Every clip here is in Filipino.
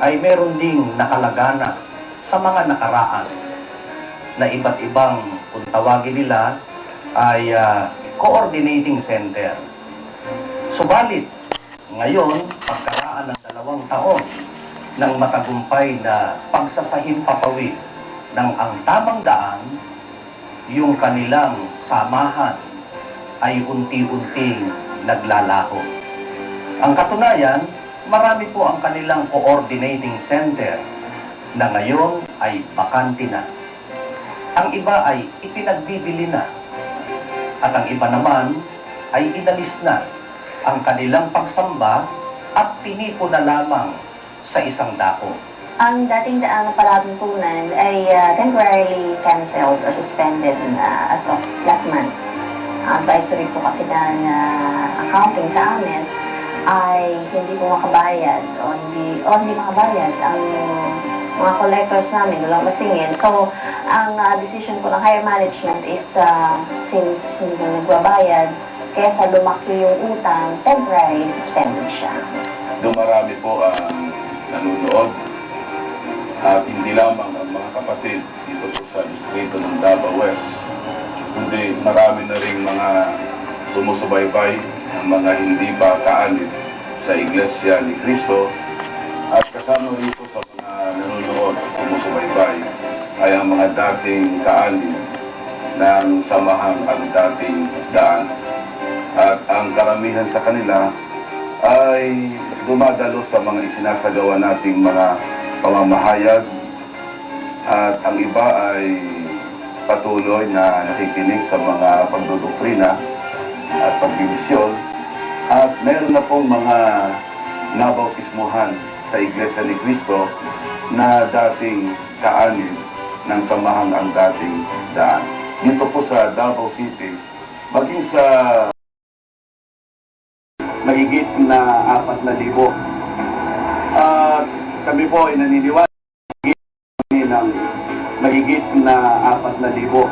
ay meron ding nakalagana sa mga nakaraan na iba't ibang, kung tawagin nila, ay ah, coordinating center. Subalit, ngayon, pagkaraan ng dalawang taon ng matagumpay na pagsasahin papawid ng ang tamang daan, yung kanilang samahan ay unti-unting naglalaho. Ang katunayan, marami po ang kanilang coordinating center na ngayon ay bakante na. Ang iba ay ipinagbibili na. At ang iba naman ay inalis na ang kanilang pagsamba at tinipo na lamang sa isang dako. Ang dating daan na palatuntunan ay uh, temporarily canceled or suspended uh, as of last month. Ang advisory po kasi ng uh, accounting sa amin ay hindi po makabayad o hindi, o hindi makabayad ang mga collectors namin, walang masingin. So, ang uh, decision po ng higher management is uh, since hindi nagbabayad, kaya sa lumaki yung utang, temporary suspended siya. Dumarami po ang nanonood at hindi lamang ang mga kapatid dito po sa distrito ng Davao West, kundi marami na rin mga sumusubaybay ang mga hindi pa kaanib sa Iglesia ni Cristo. At kasama rito sa mga nanonood at sumusubaybay ay ang mga dating kaanib ng samahang ang dating daan. At ang karamihan sa kanila ay dumadalo sa mga isinasagawa nating mga pamamahayag. At ang iba ay patuloy na nakikinig sa mga pagdudoktrina at pagbibisyon meron na pong mga nabautismuhan sa Iglesia ni Cristo na dating kaanib ng samahang ang dating daan. Dito po sa Davao City, maging sa mahigit na apat na libo. At kami po ay naniniwala ng mahigit na apat na libo.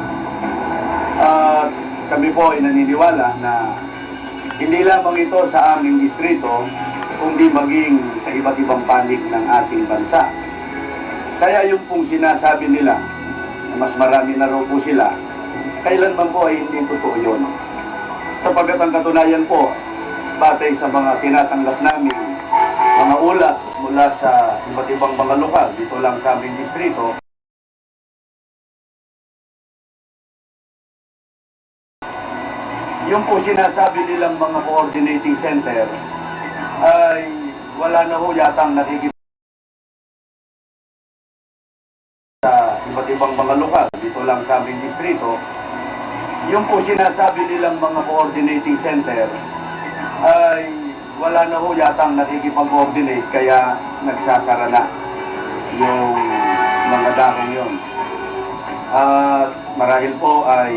At kami po ay naniniwala na hindi lamang ito sa aming distrito, kundi maging sa iba't ibang panig ng ating bansa. Kaya yung pong sinasabi nila, na mas marami na raw po sila, kailanman po ay hindi totoo yun. Sapagkat ang katunayan po, batay sa mga tinatanggap namin mga ulat mula sa iba't ibang mga lokal dito lang sa aming distrito. Yung po sinasabi nilang mga coordinating center ay wala na ho yatang nakikip sa iba't ibang mga lokal dito lang sa aming distrito. Yung po sinasabi nilang mga coordinating center ay wala na ho yatang nakikipag-coordinate kaya nagsasara na yung mga dakong yun. At marahil po ay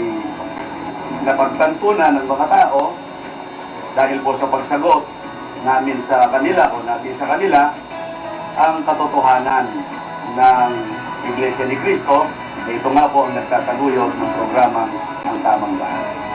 na ng mga tao dahil po sa pagsagot namin sa kanila o natin sa kanila ang katotohanan ng Iglesia ni Cristo. Ito nga po ang nagtataguyod ng programang ang tamang bahay.